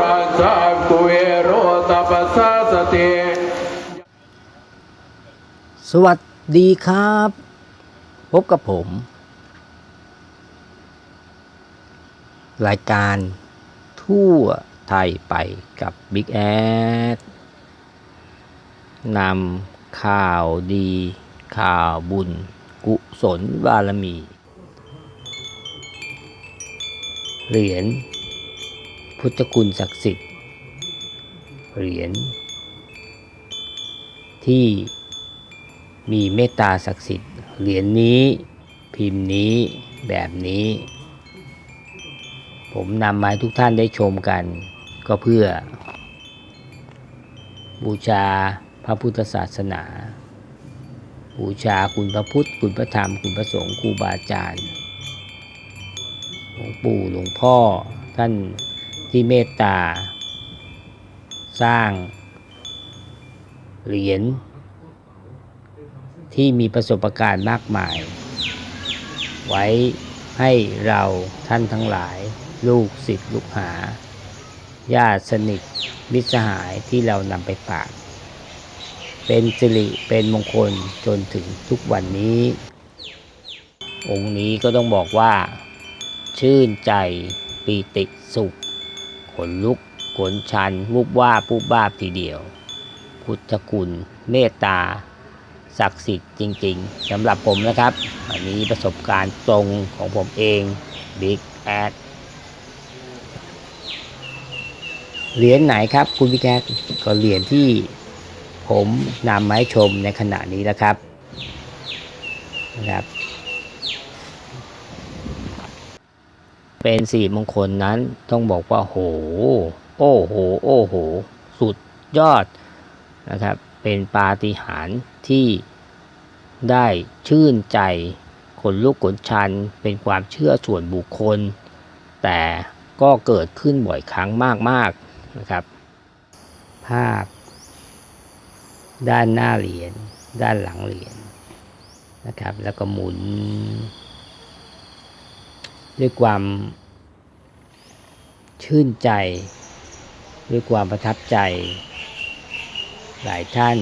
ราชกุเอโรตปัสสะสติสวัสดีครับ พบกับผม รายการทั่วไทยไปกับบิ๊กแอดนำข่าวดี ข่าวบุญ กุศลบารมี เหรียญ พุทธคุณศักดิ์สิทธิ์ เหรียญที่มีเมตตาศักดิ์สิทธิ์ เหรียญนี้พิมพ์นี้แบบนี้ ผมนำมาให้ทุกท่านได้ชมกัน ก็เพื่อ บูชาพระพุทธศาสนา บูชาคุณพระพุทธ คุณพระธรรม คุณพระสงฆ์ครูบาอาจารย์หลวงปู่หลวงพ่อท่าน ที่เมตตา สร้าง เหรียญที่มีประสบการณ์มากมาย ไว้ให้เราท่านทั้งหลาย ลูกศิษย์ลูกหาญาติสนิทมิตรสหายที่เรานำไปฝาก เป็นสิริเป็นมงคลจนถึงทุกวันนี้ องค์นี้ก็ต้องบอกว่า ชื่นใจปีติสุข ขนลุกขนชันวุบว่าบปุบบ้าบทีเดียว พุทธคุณเมตตา ศักดิ์สิทธิ์จริง ๆสำหรับผมนะครับ อันนี้ประสบการณ์ตรงของผมเอง Big Ad เหรียญไหนครับคุณพี่แคทก็เหรียญที่ผมนำมาให้ชมในขณะนี้แล้วครับนะครับ เป็นสี่มงคลนั้นต้องบอกว่าโห โอ้โห โอ้โห สุดยอดนะครับ เป็นปาฏิหาริย์ที่ได้ชื่นใจขนลุกขนชันเป็นความเชื่อส่วนบุคคล แต่ก็เกิดขึ้นบ่อยครั้งมากๆนะครับ ภาพ ด้านหน้าเหรียญด้านหลังเหรียญนะครับ แล้วก็หมุน ด้วยความชื่นใจ ด้วยความประทับใจ หลายท่าน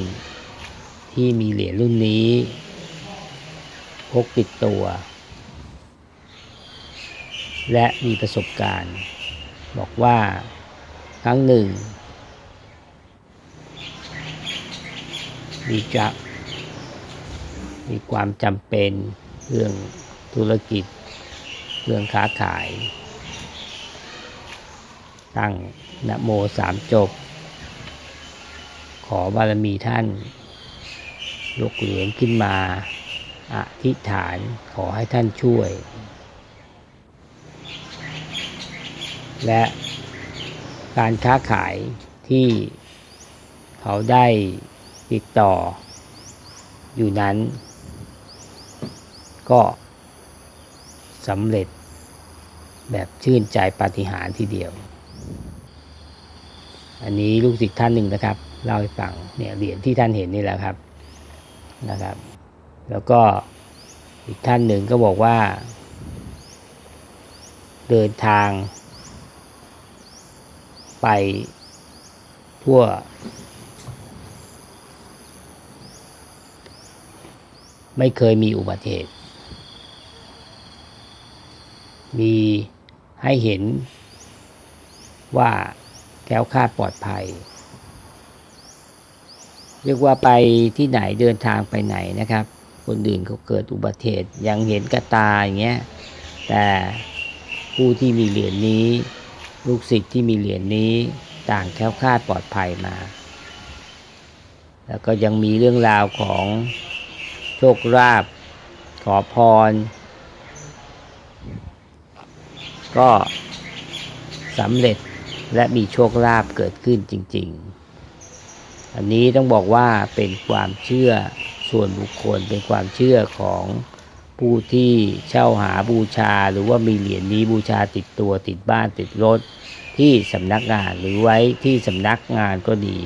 ที่มีเหรียญรุ่นนี้ พกติดตัว และมีประสบการณ์ บอกว่าครั้งหนึ่ง มีจะมีความจำเป็นเรื่องธุรกิจ เรื่องค้าขาย ตั้งนะโมสามจบ ขอบารมีท่าน ยกเหรียญขึ้นมาอธิษฐานขอให้ท่านช่วย และการค้าขายที่เขาได้ติดต่ออยู่นั้น ก็ สำเร็จแบบชื่นใจปาฏิหาริย์ทีเดียว อันนี้ลูกศิษย์ท่านหนึ่งนะครับเล่าให้ฟังเนี่ยเหรียญที่ท่านเห็นนี่แหละครับนะครับ แล้วก็อีกท่านหนึ่งก็บอกว่า เดินทาง ไปทั่ว ไม่เคยมีอุบัติเหตุ มีให้เห็นว่าแคล้วคลาดปลอดภัย เรียกว่าไปที่ไหนเดินทางไปไหนนะครับ คนอื่นเขาเกิดอุบัติเหตุยังเห็นกระตาอย่างเงี้ยแต่ผู้ที่มีเหรียญนี้ ลูกศิษย์ที่มีเหรียญนี้ต่างแคล้วคลาดปลอดภัยมา แล้วก็ยังมีเรื่องราวของโชคลาภขอพร ก็สำเร็จและมีโชคลาภเกิดขึ้นจริง ๆ อันนี้ต้องบอกว่าเป็นความเชื่อส่วนบุคคลเป็นความเชื่อของผู้ที่เช่าหาบูชาหรือว่ามีเหรียญนี้บูชาติดตัวติดบ้านติดรถ ที่สำนักงานหรือไว้ที่สำนักงานก็ดี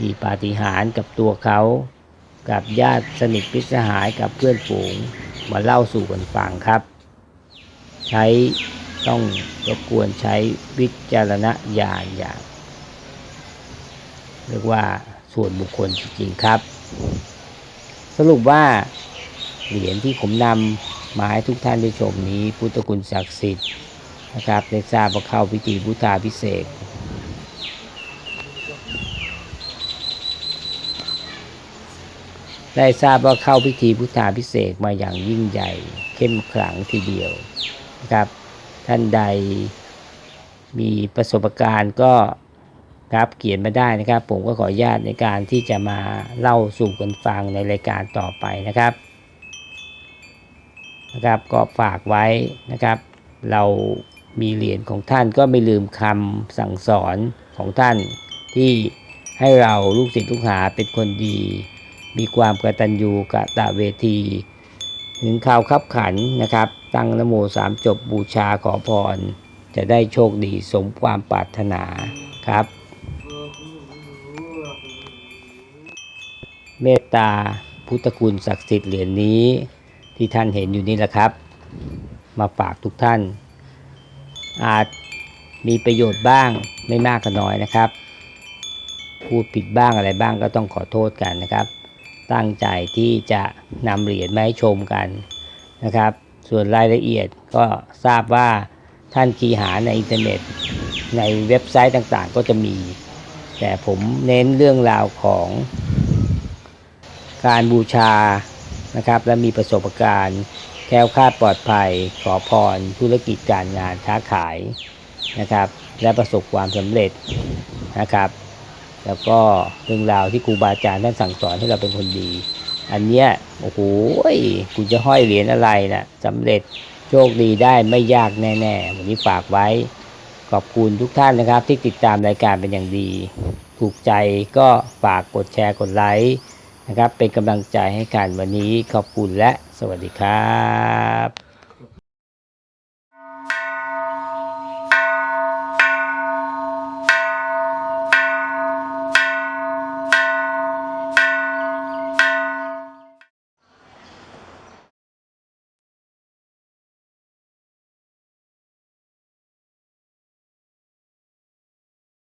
มีปาฏิหาริย์กับตัวเขา กับญาติสนิทพิสหายกับเพื่อนฝูงมาเล่าสู่กันฟังครับ ใช้ ต้องรบกวนใช้วิจารณญาณอย่าง เรียกว่าส่วนบุคคลจริงๆครับ สรุปว่าเหรียญที่ผมนำมาให้ทุกท่านได้ชมนี้พุทธคุณศักดิ์สิทธิ์นะครับได้ทราบว่าเข้าพิธีพุทธาพิเศษได้ทราบว่าเข้าพิธีพุทธาพิเศษมาอย่างยิ่งใหญ่ เข้มขลังทีเดียวนะครับ ท่านใดมีประสบการณ์ก็ครับเขียนมาได้นะครับ ผมก็ขออนุญาตในการที่จะมาเล่าสู่กันฟังในรายการต่อไปนะครับนะครับ ก็ฝากไว้นะครับ เรามีเหรียญของท่านก็ไม่ลืมคำสั่งสอนของท่าน ที่ให้เราลูกศิษย์ลูกหาเป็นคนดี มีความกตัญญูกะตะเวที ถึงข่าวขับขันนะครับ ตั้งนโมสามจบบูชาขอพร จะได้โชคดีสมความปรารถนาครับ เมตตาพุทธคุณศักดิ์สิทธิ์เหรียญนี้ที่ท่านเห็นอยู่นี่แหละครับ มาฝากทุกท่าน อาจมีประโยชน์บ้างไม่มากก็น้อยนะครับ พูดผิดบ้างอะไรบ้างก็ต้องขอโทษกันนะครับ ตั้งใจที่จะนำเหรียญมาให้ชมกันนะครับ ส่วนรายละเอียดก็ทราบว่าท่านคีย์หาในอินเทอร์เน็ต ในเว็บไซต์ต่างๆ ก็จะมี แต่ผมเน้นเรื่องราวของ การบูชานะครับ และมีประสบการณ์แค้วคลาดปลอดภัย ขอพร ธุรกิจการงานค้าขายนะครับ และประสบความสำเร็จนะครับ แล้วก็เรื่องราวที่ครูบาอาจารย์ท่านสั่งสอนให้เราเป็นคนดี อันเนี้ยโอ้โหคุณจะห้อยเหรียญอะไรนะสำเร็จโชคดีได้ไม่ยากแน่ๆวันนี้ฝากไว้ ขอบคุณทุกท่านนะครับ ที่ติดตามรายการเป็นอย่างดี ถูกใจก็ฝากกดแชร์กดไลค์นะครับ เป็นกำลังใจให้กันวันนี้ขอบคุณและสวัสดีครับ